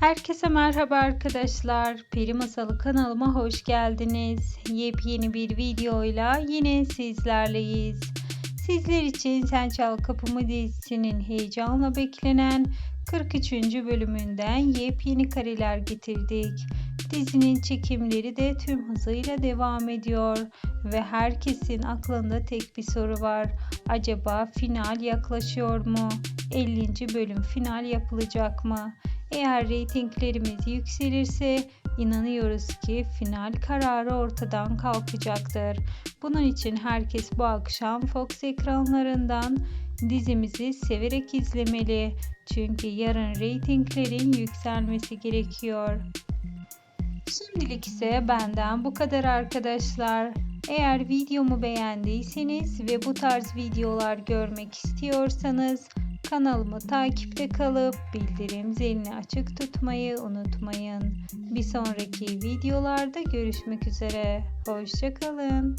Herkese merhaba arkadaşlar. Peri Masalı kanalıma hoş geldiniz. Yepyeni bir videoyla yine sizlerleyiz. Sizler için Sen Çal Kapımı dizisinin heyecanla beklenen 43. bölümünden yepyeni kareler getirdik. Dizinin çekimleri de tüm hızıyla devam ediyor ve herkesin aklında tek bir soru var. Acaba final yaklaşıyor mu? 50. bölüm final yapılacak mı? Eğer reytinglerimiz yükselirse inanıyoruz ki final kararı ortadan kalkacaktır. Bunun için herkes bu akşam Fox ekranlarından dizimizi severek izlemeli. Çünkü yarın reytinglerin yükselmesi gerekiyor. Şimdilik ise benden bu kadar arkadaşlar. Eğer videomu beğendiyseniz ve bu tarz videolar görmek istiyorsanız kanalımı takipte kalıp bildirim zilini açık tutmayı unutmayın. Bir sonraki videolarda görüşmek üzere. Hoşçakalın.